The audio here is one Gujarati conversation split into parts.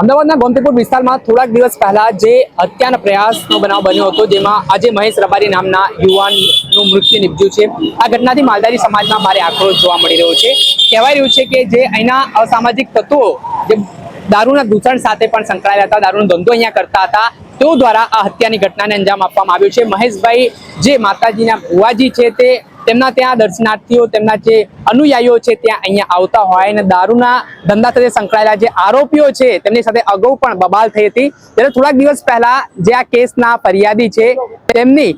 અમદાવાદના ગોમતીપુર વિસ્તારમાં થોડાક દિવસ પહેલા જે હત્યાના પ્રયાસનો બનાવ બન્યો હતો, જેમાં આજે મહેશ રબારી નામના યુવાનનું મૃત્યુ નિપજ્યું છે. આ ઘટનાથી માલધારી સમાજમાં ભારે આક્રોશ જોવા મળી રહ્યો છે. કહેવાય રહ્યું છે કે જે અહીંના અસામાજિક તત્વો, જે દારૂના દૂષણ સાથે પણ સંકળાયેલા હતા, દારૂનો ધંધો અહીંયા કરતા હતા, તેઓ દ્વારા આ હત્યાની ઘટનાને અંજામ આપવામાં આવ્યો છે. મહેશભાઈ, જે માતાજીના ભુવાજી છે તે તેમના ત્યાં દર્શનાર્થીઓ, તેમના જે અનુયાયીઓ છે ત્યાં અહીંયા આવતા હોય અને દારૂના ધંધા સાથે સંકળાયેલા જે આરોપીઓ છે, તેમની સાથે અગાઉ પણ બબાલ થઈ હતી. ત્યારે થોડાક દિવસ પહેલા જે આ કેસના ફરિયાદી છે, તેમની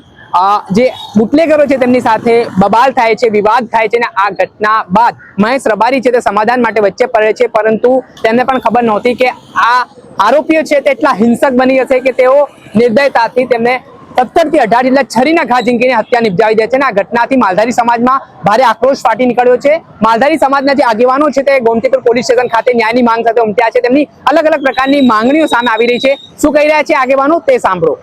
જે બુટલેગરો છે તેમની સાથે બબાલ થાય છે, વિવાદ થાય છે અને આ ઘટના બાદ મહેશ રબારી છે તે સમાધાન માટે વચ્ચે પડે છે. પરંતુ તેમને પણ ખબર નહોતી કે આ આરોપીઓ છે તે એટલા હિંસક બની જશે કે તેઓ નિર્દયતાથી તેમને સત્તરથી અઢાર જેટલા છરીના ઘા ઝીંકીને હત્યા નિપજાવી દે છે અને આ ઘટનાથી માલધારી સમાજમાં ભારે આક્રોશ ફાટી નીકળ્યો છે. માલધારી સમાજના જે આગેવાનો છે તે ગોમતીપુર પોલીસ સ્ટેશન ખાતે ન્યાયની માંગ સાથે ઉમટ્યા છે. તેમની અલગ અલગ પ્રકારની માંગણીઓ સામે આવી રહી છે. શું કહી રહ્યા છે આગેવાનો? તે સાંભળો.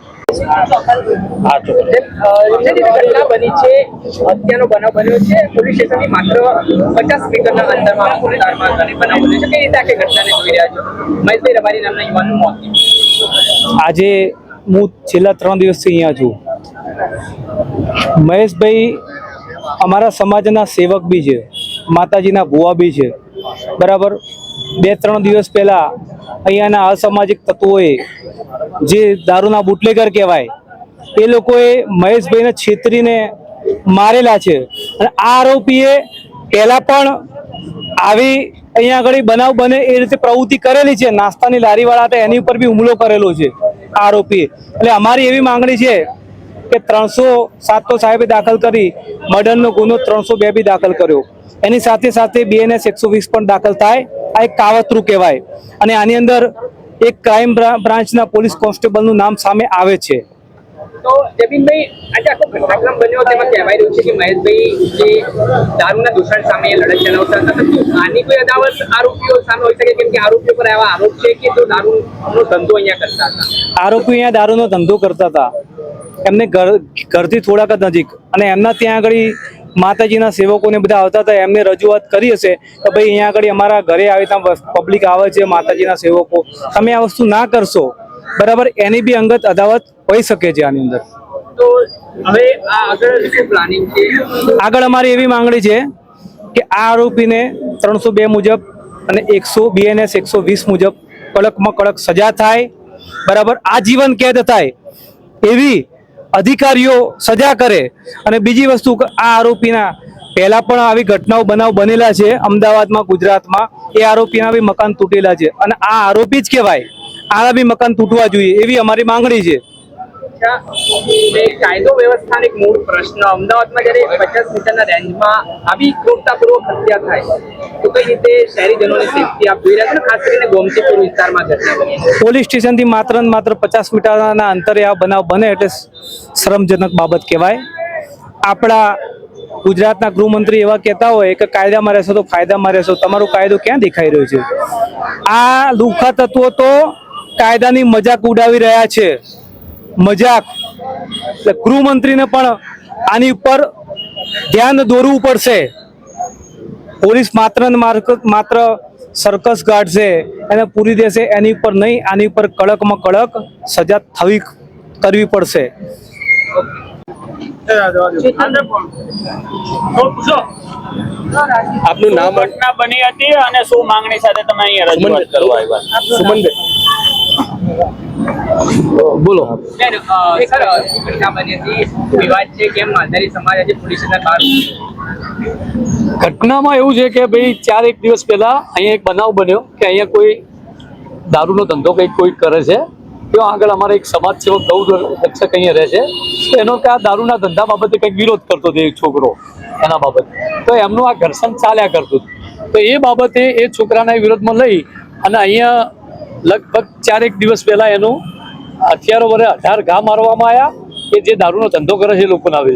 ઘટના બની છે હત્યાનો બનાવ બન્યો છે પોલીસ સ્ટેશનની માત્ર પચાસ મીટરના અંતરમાં વિસ્તારમાં બનાવ બન્યો છે. કઈ રીતે આખી ઘટનાને જોઈ રહ્યા છો? મહેશભાઈ રબારી નામના યુવાનનું મોત આજે હું છેલ્લા ત્રણ દિવસથી અહીંયા છું. મહેશભાઈ અમારા સમાજના સેવક બી છે, માતાજીના ભુવા બી છે. બરાબર? બે ત્રણ દિવસ પહેલાં અહીંયાના અસામાજિક તત્વોએ જે દારૂના બુટલેગર કહેવાય, એ લોકોએ મહેશભાઈને છેતરીને મારેલા છે. અને આ આરોપીએ પહેલાં પણ આવી અહીંયા આગળ બનાવ બને એ રીતે પ્રવૃત્તિ કરેલી છે. નાસ્તાની લારીવાળા હતા, એની ઉપર બી હુમલો કરેલો છે. આ આરોપીએ એટલે અમારી એવી માંગણી છે કે ત્રણસો સાત તો સાહેબે દાખલ કરી મર્ડરનો ગુનો ત્રણસો બે બી દાખલ કર્યો. એની સાથે સાથે બીએનએસ એકસો વીસ પણ દાખલ થાય. આ એક કાવતરું કહેવાય. અને આની અંદર એક ક્રાઇમ બ્રાન્ચના પોલીસ કોન્સ્ટેબલનું નામ સામે આવે છે. તો જબીનભાઈ આજે આખો ઘટનાક્રમ બન્યો તેમાં કહેવાય રહ્યું છે કે મહેશભાઈ જે દારૂના દૂષણ સામે લડત ચલાવતા હતા આની કોઈ અદાવત આરોપીઓ સામે હોઈ શકે? કેમ કે આરોપીઓ પર એવા આરોપ છે કે તો દારૂનો ધંધો અહીંયા કરતા હતા. આરોપી અહીંયા દારૂનો ધંધો કરતા હતા. એમને ઘર ઘરથી થોડાક જ નજીક. અને એમના ત્યાં આગળ માતાજીના સેવકોને બધા આવતા હતા, એમને રજૂઆત કરી હશે કે ભાઈ અહીંયા આગળ અમારા ઘરે આવી ત્યાં પબ્લિક આવે છે માતાજીના સેવકો. તમે આ વસ્તુ ના કરશો. બરાબર એની બી અંગત અદાવત હોઈ શકે છે આની અંદર. હવે આગળ પ્લાનિંગ આગળ અમારી એવી માંગણી છે કે આ આરોપીને ત્રણસો બે મુજબ અને એકસો બીએનએસ એકસો વીસ મુજબ કડકમાં કડક સજા થાય બરાબર આજીવન કેદ થાય એવી અધિકારીઓ સજા કરે. અને બીજી વસ્તુ આ આરોપીના પહેલા પણ આવી ઘટનાઓ બનાવ બનેલા છે. અમદાવાદમાં ગુજરાતમાં એ આરોપીના બી મકાન તૂટેલા છે. અને આ આરોપી જ કહેવાય. આના બી મકાન તૂટવા જોઈએ એવી અમારી માંગણી છે. કાયદો વ્યવસ્થાનો એક મૂળ પ્રશ્ન. અમદાવાદમાં જ્યારે પચાસ મીટરના રેન્જમાં આવી ક્રૂરતાપૂર્વક હત્યા થાય તો કઈ રીતે શહેરીજનોની સેફટી આપ રહ્યા છો ખાસ કરીને ગોમતીપુર વિસ્તારમાં ઘટના પોલીસ સ્ટેશનથી માત્ર ને માત્ર પચાસ મીટરના અંતરે આ બનાવ બને એટલે શરમજનક બાબત કહેવાય. આપણા ગુજરાતના ગૃહમંત્રી એવા કહેતા હોય કે કાયદામાં રહેશો તો ફાયદામાં રહેશો. તમારો કાયદો ક્યાં દેખાઈ રહ્યો છે? આ લુખા તત્વો તો કાયદાની મજાક ઉડાવી રહ્યા છે. મજાક. એટલે ગૃહમંત્રીને પણ આની ઉપર ધ્યાન દોરવું પડશે. પોલીસ માત્ર ને માત્ર સર્કસ ગાઢશે. એને પૂરી દેશે. એની ઉપર નહીં આની ઉપર કડકમાં કડક સજા થવી કરવી પડશે. આપનું નામ બની હતી અને શું માંગણી સાથે તમે અહીંયા રજૂઆત કરવા આવ્યા? સુમનભાઈ. બોલો. સર ઘટના બની હતી. વિવાદ છે કેમ માલધારી સમાજ આજે પોલીસ બહાર ઘટનામાં એવું છે કે ભાઈ ચાર એક દિવસ પહેલા અહીંયા એક બનાવ બન્યો કે અહીંયા કોઈ દારૂનો ધંધો કંઈક કોઈ કરે છે. તો આગળ અમારે એક સમાજ સેવક ગૌ રક્ષક અહીંયા રહે છે. તો એનો કે આ દારૂના ધંધા બાબતે કંઈક વિરોધ કરતો હતો એક છોકરો એના બાબતે. તો એમનું આ ઘર્ષણ ચાલ્યા કરતું તો એ બાબતે એ છોકરાના વિરોધમાં લઈ અને અહીંયા લગભગ ચારેક દિવસ પહેલા એનું હથિયારો વડે અઢાર ઘા મારવામાં આવ્યા કે જે દારૂનો ધંધો કરે છે લોકોના આવે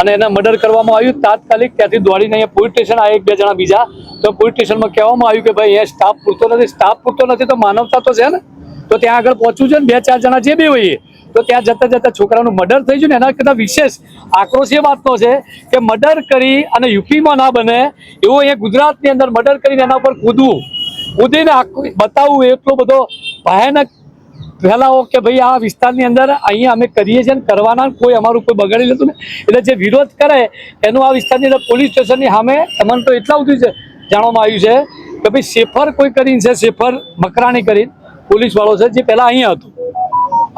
અને એને મર્ડર કરવામાં આવ્યું. તાત્કાલિક ત્યાંથી દોડીને અહીંયા પોલીસ સ્ટેશન આ એક બે જણા બીજા, તો પોલીસ સ્ટેશનમાં કહેવામાં આવ્યું કે ભાઈ અહીંયા સ્ટાફ પૂરતો નથી સ્ટાફ પૂરતો નથી તો માનવતા તો છે ને? તો ત્યાં આગળ પહોંચવું છે ને, બે ચાર જણા જે બી હોઈએ, તો ત્યાં જતા જતા છોકરાનું મર્ડર થઈ ગયું ને, એના કરતાં વિશેષ આક્રોશ એ વાતનો છે કે મર્ડર કરી અને યુપીમાં ના બને એવું અહીંયા ગુજરાતની અંદર મર્ડર કરીને એના ઉપર કૂદવું કૂદીને આખું બતાવવું એટલો બધો ભયાનક ફેલાવો કે ભાઈ આ વિસ્તારની અંદર અહીંયા અમે કરીએ છીએ કરવાના કોઈ અમારું કોઈ બગાડી લેતું ને એટલે જે વિરોધ કરે એનું આ વિસ્તારની અંદર પોલીસ સ્ટેશનની સામે તમને તો એટલા સુધી છે જાણવામાં આવ્યું છે કે ભાઈ સેફર કોઈ કરીને છે સેફર મકરાણી કરીને પોલીસ વાળો છે જે પહેલાં અહીંયા હતું.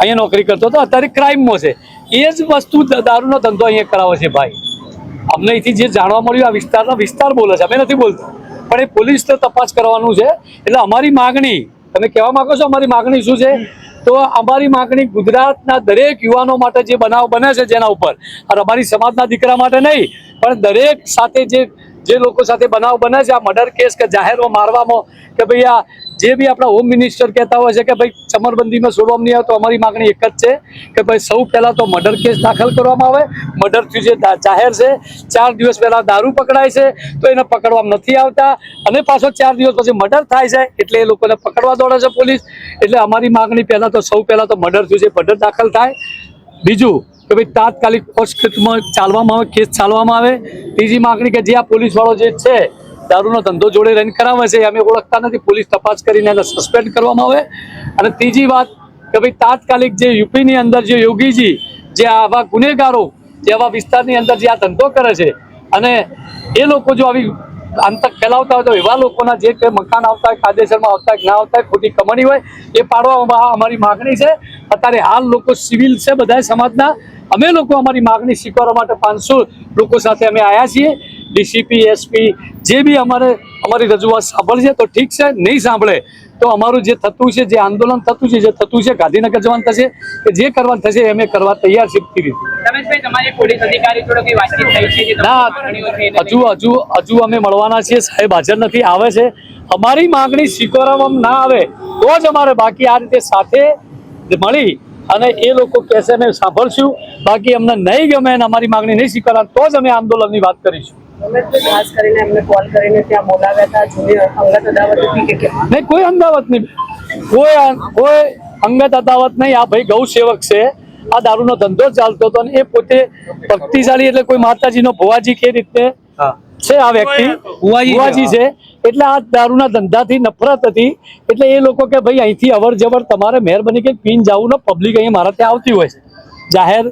અહીંયા નોકરી કરતો હતો, અત્યારે ક્રાઇમમાં છે. એ જ વસ્તુ દારૂનો ધંધો અહીંયા કરાવે છે ભાઈ. અમને અહીંથી જે જાણવા મળ્યું આ વિસ્તારનો વિસ્તાર બોલે છે, અમે નથી બોલતા. પણ એ પોલીસ તો તપાસ કરવાનું છે. એટલે અમારી માગણી, તમે કહેવા માંગો છો અમારી માગણી શું છે? તો અમારી માગણી ગુજરાતના દરેક યુવાનો માટે જે બનાવ બને છે જેના ઉપર. અને અમારી સમાજના દીકરા માટે નહીં, પણ દરેક સાથે જે જે લોકો સાથે બનાવ બને છે, આ મર્ડર કેસ કે જાહેરમાં મારવામાં કે ભાઈ આ જે બી આપણા હોમ મિનિસ્ટર કહેતા હોય છે કે ભાઈ, ચમરબંધીમાં છોડવામાં નહીં આવે તો અમારી માગણી એક જ છે કે ભાઈ, સૌ પહેલાં તો મર્ડર કેસ દાખલ કરવામાં આવે. મર્ડર થયું જે જાહેર છે, ચાર દિવસ પહેલાં દારૂ પકડાય છે, તો એને પકડવામાં નથી આવતા. અને પાછો ચાર દિવસ પછી મર્ડર થાય છે, એટલે એ લોકોને પકડવા દોડે છે પોલીસ. એટલે અમારી માગણી પહેલાં તો સૌ પહેલાં તો મર્ડર થયું છે મર્ડર દાખલ થાય. બીજું કે ભાઈ, તાત્કાલિક પોસ્ટમાં ચાલવામાં આવે, કેસ ચાલવામાં આવે. ત્રીજી માગણી કે જે આ પોલીસવાળો જે છે દારૂનો ધંધો જોડે રન કરાવે છે અમે ઓળખતા નથી. પોલીસ તપાસ કરીને એને સસ્પેન્ડ કરવામાં આવે. અને ત્રીજી વાત કે ભાઈ, તાત્કાલિક જે યુપીની અંદર જે યોગીજી, જે આવા ગુનેગારો, જે આવા વિસ્તારની અંદર જે આ ધંધો કરે છે અને એ લોકો જો આવી આંતક ફેલાવતા હોય તો એવા લોકોના જે કે મકાન આવતા હોય કાયદેસરમાં આવતા ના આવતા ખોટી કમાણી હોય, એ પાડવા અમારી માગણી છે. અત્યારે હાલ લોકો સિવિલ છે બધા સમાજના. અમે લોકો અમારી માગણી સ્વીકારવા માટે પાંચસો લોકો સાથે અમે આવ્યા છીએ. ડીસીપી એસપી જે બી અમારે અમારી રજૂઆત સાંભળશે તો ઠીક છે નહીં સાંભળે તો અમારું જે થતું છે જે આંદોલન થતું છે જે થતું છે ગાંધીનગર જવાનું થશે કે જે કરવાનું થશે એમ અમે કરવા તૈયાર છે ના હજુ હજુ હજુ અમે મળવાના છીએ સાહેબ હાજર નથી આવે છે. અમારી માગણી સ્વીકારવામાં ના આવે તો જ અમારે બાકી આ રીતે સાથે મળી અને એ લોકો કહેશે અમે સાંભળશું. બાકી અમને નહીં ગમે અને અમારી માગણી નહીં સ્વીકારવા તો જ અમે આંદોલનની વાત કરીશું. રમેશભાઈ ખાસ કરીને એમને કોલ કરીને ત્યાં બોલાવ્યા હતા જૂની અંગત અદાવત હતી કે કેમ? નહીં કોઈ અંદાવત નહીં. કોઈ કોઈ અંગત અદાવત નહીં. આ ભાઈ ગૌ સેવક છે. આ દારૂનો ધંધો જ ચાલતો હતો અને એ પોતે ભક્તિશાળી એટલે કોઈ માતાજીનો ભુવાજી કે રીતે છે આ વ્યક્તિ. ભુવાજી છે એટલે આ દારૂના ધંધાથી નફરત હતી. એટલે એ લોકો કે ભાઈ અહીંથી અવર જવર તમારે મહેરબાની કે પીન જવું પબ્લિક અહીંયા મારા ત્યાં આવતી હોય. છે જાહેર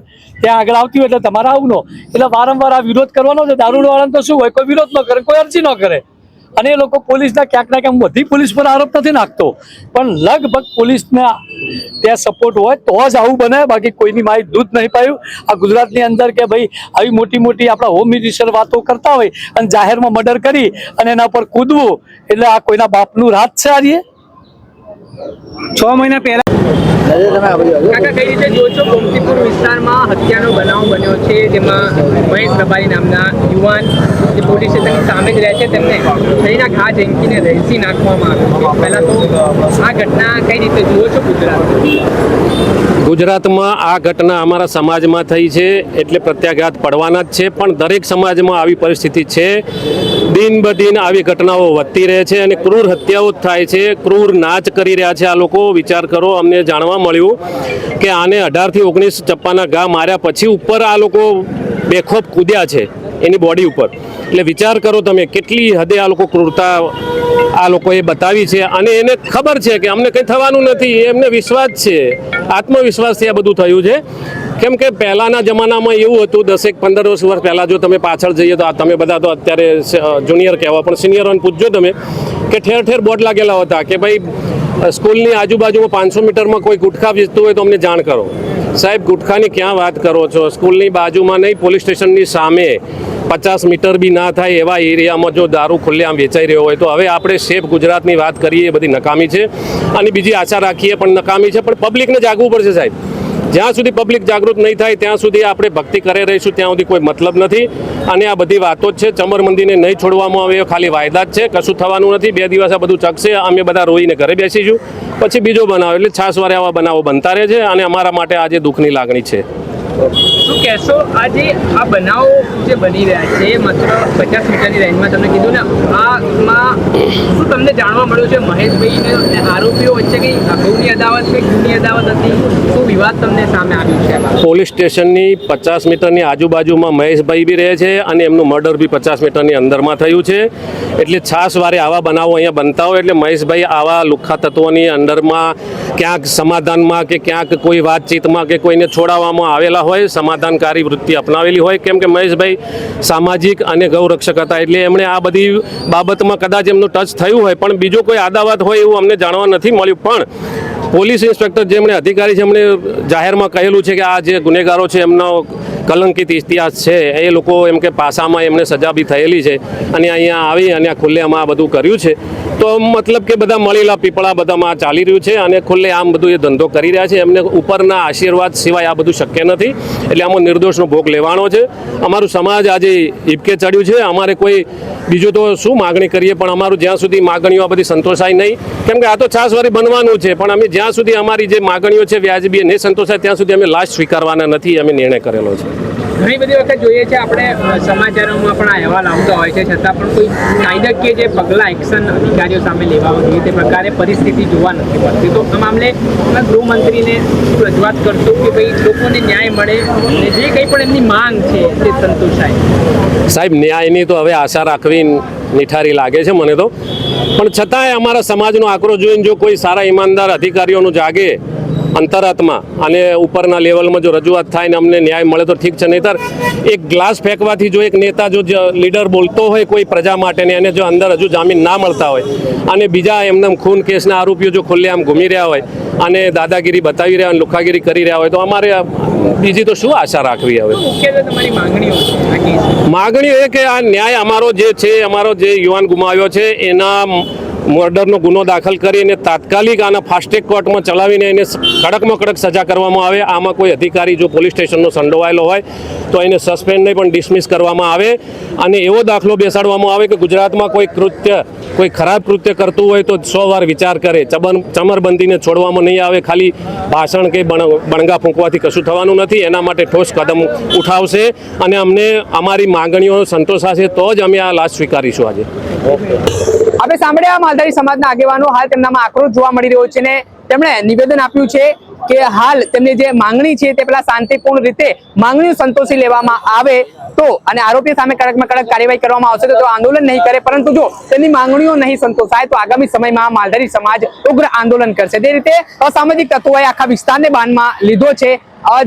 ત્યાં આગળ આવતી હોય એટલે તમારે આવનો એટલે વારંવાર આ વિરોધ કરવાનો છે. દારૂવાળાને તો શું હોય? કોઈ વિરોધ ન કરે, કોઈ અરજી ન કરે. અને એ લોકો પોલીસના ક્યાંક ના ક્યાંક બધી પોલીસ પર આરોપ નથી નાખતો. પણ લગભગ પોલીસના ત્યાં સપોર્ટ હોય તો જ આવું બને. બાકી કોઈની માય દૂધ નહીં પાયું. આ ગુજરાતની અંદર કે ભાઈ આવી મોટી મોટી આપણા હોમ મિનિસ્ટર વાતો કરતા હોય અને જાહેરમાં મર્ડર કરી અને એના પર કૂદવું, એટલે આ કોઈના બાપનું રાત છે આ છ મહિના પહેલા હત્યાનો બનાવ બન્યો છે? જેમાં ગુજરાતમાં? આ ઘટના અમારા સમાજમાં થઈ છે, એટલે પ્રત્યાઘાત પડવાના જ છે, પણ દરેક સમાજમાં આવી પરિસ્થિતિ છે. દિન બદિન આવી ઘટનાઓ વધતી રહે છે અને ક્રૂર હત્યાઓ થાય છે. ક્રૂર નાચ કરી રહ્યા છે આ લોકો. વિચાર કરો, અમને જાણવા મળ્યું કે આને અઢારથી ઓગણીસ ચપ્પાના ઘા માર્યા પછી ઉપર આ લોકો બેખોફ કૂદ્યા છે એની બોડી ઉપર. એટલે વિચાર કરો તમે, કેટલી હદે આ લોકો ક્રૂરતા આ લોકોએ બતાવી છે અને એને ખબર છે કે અમને કંઈ થવાનું નથી એમને વિશ્વાસ છે આત્મવિશ્વાસથી આ બધું થયું છે. કેમ કે પહેલાંના જમાનામાં એવું હતું, દસેક, પંદર વર્ષ વર્ષ પહેલાં જો તમે પાછળ જઈએ તો તમે બધા તો અત્યારે જુનિયર કહેવા, પણ સિનિયરોને પૂછજો તમે, કે ઠેર ઠેર બોર્ડ લાગેલા હતા કે ભાઈ સ્કૂલની આજુબાજુમાં પાંચસો મીટરમાં કોઈ ગુટખા વેચતું હોય તો અમને જાણ કરો. સાહેબ, ગુટખાની ક્યાં વાત કરો છો? સ્કૂલની બાજુમાં નહીં, પોલીસ સ્ટેશનની સામે પચાસ મીટર બી ના થાય એવા એરિયામાં જો દારૂ ખુલ્લેઆમ વેચાઈ રહ્યો હોય તો હવે આપણે સેફ ગુજરાતની વાત કરીએ એ બધી નકામી છે. અને બીજી આશા રાખીએ પણ નકામી છે, પણ પબ્લિકને જાગવું પડશે સાહેબ. જ્યાં સુધી પબ્લિક જાગૃત નહીં થાય, ત્યાં સુધી આપણે ભક્તિ કરે રહીશું, ત્યાં સુધી કોઈ મતલબ નથી. અને આ બધી વાતો જ છે. ચમર મંદિરને નહીં છોડવામાં આવે ખાલી વાયદા જ છે. કશું થવાનું નથી. બે દિવસ આ બધું ચકશે. અમે બધા રોઈને ઘરે બેસીશું. પછી બીજો બનાવ, એટલે છાસવારે આવા બનાવો બનતા રહે છે. અને અમારા માટે આજે દુઃખની લાગણી છે. શું કહેશો? આજે આ બનાવો જે બની રહ્યા છે માત્ર પચાસ મીટરની રેન્જમાં તમને કીધું ને, આમાં શું તમને જાણવા મળ્યું છે? મહેશભાઈ અને આરોપીઓ વચ્ચે કઈ અગાઉની અદાવત કે જૂની અદાવત હતી? શું વિવાદ તમને સામે આવ્યું છે પોલીસ સ્ટેશનની પચાસ મીટરની આજુબાજુમાં મહેશભાઈ બી રહે છે અને એમનું મર્ડર બી પચાસ મીટરની અંદરમાં થયું છે. એટલે છાસ વારે આવા બનાવો અહીંયા બનતા હોય એટલે મહેશભાઈ આવા લુખ્ખા તત્વોની અંદરમાં ક્યાંક સમાધાનમાં કે ક્યાંક કોઈ વાતચીતમાં કે કોઈને છોડાવવામાં આવેલા હોય, સમાધાનકારી વૃત્તિ અપનાવેલી હોય, કેમ કે મહેશભાઈ સામાજિક અને ગૌરક્ષક હતા, એટલે એમણે આ બધી બાબતમાં કદાચ એમનું ટચ થયું હોય, પણ બીજો કોઈ આદાવાદ હોય એવું અમને જાણવા નથી મળ્યું. પણ પોલીસ ઇન્સ્પેક્ટર જેમણે અધિકારી છે, એમણે જાહેરમાં કહેલું છે કે આ જે ગુનેગારો છે, એમનો કલંકિત ઇતિહાસ છે, એ લોકો એમ કે પાસામાં એમને સજા બી થયેલી છે, અને અહીંયા આવી અને આ ખુલ્લેઆમાં આ બધું કર્યું છે. તો મતલબ કે બધા મળેલા પીપળા બધામાં ચાલી રહ્યું છે અને ખુલ્લે આમ બધું એ ધંધો કરી રહ્યા છે. એમને ઉપરના આશીર્વાદ સિવાય આ બધું શક્ય નથી. એટલે આમાં નિર્દોષનો ભોગ લેવાનો છે. અમારું સમાજ આજે હિપકે ચડ્યું છે. અમારે કોઈ બીજું તો શું માગણી કરીએ? પણ અમારું જ્યાં સુધી માગણીઓ આ બધી સંતોષાય નહીં. કેમ કે આ તો છાસવારી બનવાનું છે. પણ અમે જ્યાં સુધી અમારી જે માગણીઓ છે વ્યાજબી નહીં સંતોષાય, ત્યાં સુધી અમે લાશ સ્વીકારવાના નથી. અમે નિર્ણય કરેલો છે. ઘણી બધી વખત જોઈએ છે, આપણે સમાચારોમાં પણ અહેવાલ આવતા હોય છે, છતાં પણ કોઈ કાયદાકીય જે પગલાં એક્શન અધિકારીઓ સામે લેવા જોઈએ તે પ્રકારે પરિસ્થિતિ જોવા નથી મળતી. તો આ મામલે ગૃહમંત્રીને રજૂઆત કરશો કે ભાઈ લોકોને ન્યાય મળે અને જે કંઈ પણ એમની માંગ છે તે સંતોષાય? સાહેબ, ન્યાયની તો હવે આશા રાખવી નિઠારી લાગે છે મને તો. પણ છતાંય અમારા સમાજનો આક્રોશ જોઈને જો કોઈ સારા ઈમાનદાર અધિકારીઓનું જાગે અંતરાત્મા અને ઉપરના લેવલમાં જો રજૂઆત થાય ને અમને ન્યાય મળે તો ઠીક છે. નહીતર એક ગ્લાસ ફેંકવાથી જો એક નેતા જો લીડર બોલતો હોય કોઈ પ્રજા માટે ને એને જો અંદર હજુ જામીન ના મળતા હોય અને બીજા એમને ખૂન કેસના આરોપીઓ જો ખુલ્લેઆમ ઘૂમી રહ્યા હોય અને દાદાગીરી બતાવી રહ્યા અને લુખાગીરી કરી રહ્યા હોય તો અમારે બીજી તો શું આશા રાખવી હવે? માગણીઓ એ કે આ ન્યાય અમારો જે છે અમારો જે યુવાન ગુમાવ્યો છે એના મર્ડરનો ગુનો દાખલ કરીને તાત્કાલિક આના ફાસ્ટેગ કોર્ટમાં ચલાવીને એને કડકમાં કડક સજા કરવામાં આવે. આમાં કોઈ અધિકારી જો પોલીસ સ્ટેશનનો સંડોવાયેલો હોય, તો એને સસ્પેન્ડને પણ ડિસમિસ કરવામાં આવે અને એવો દાખલો બેસાડવામાં આવે કે ગુજરાતમાં કોઈ કૃત્ય, કોઈ ખરાબ કૃત્ય કરતું હોય તો સો વાર વિચાર કરે. ચબન, ચમરબંધીને છોડવામાં નહીં આવે. ખાલી ભાષણ કે બણ- બણગા ફૂંકવાથી કશું થવાનું નથી. એના માટે ઠોસ કદમ ઉઠાવશે અને અમને અમારી માગણીઓ સંતોષાશે તો જ અમે આ લાશ સ્વીકારીશું આજે. આપણે સાંભળ્યા માલધારી સમાજના આગેવાનો, હાલ તેમનામાં આક્રોશ જોવા મળી રહ્યો છે ને તેમણે નિવેદન આપ્યું છે કે હાલ તેમની જે માંગણી છે તે પેલા શાંતિપૂર્ણ રીતે માંગણીઓ સંતોષી લેવામાં આવે તો અને આરોપી સામે કડકમાં કડક કાર્યવાહી કરવામાં આવશે તો આંદોલન નહીં કરે, પરંતુ જો તેની માંગણીઓ નહીં સંતોષાય, તો આગામી સમયમાં માલધારી સમાજ ઉગ્ર આંદોલન કરશે. તે રીતે અસામાજિક તત્વોએ આખા વિસ્તારને બાનમાં લીધો છે.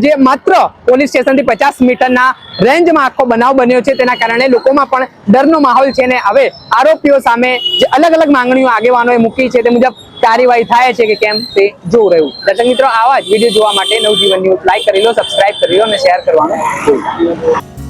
જે માત્ર પોલીસ સ્ટેશનથી પચાસ મીટરના રેન્જમાં આખો બનાવ બન્યો છે, તેના કારણે લોકોમાં પણ ડરનો માહોલ છે ને હવે આરોપીઓ સામે જે અલગ અલગ માંગણીઓ આગેવાનોએ મૂકી છે, તે મુજબ કાર્યવાહી થાય છે કે કેમ તે જોવું રહ્યું. દર્શક મિત્રો, આવા જ વીડિયો જોવા માટે નવજીવન ન્યૂઝ લાઈક કરી લો, સબસ્ક્રાઇબ કરી લો અને શેર કરવાનું.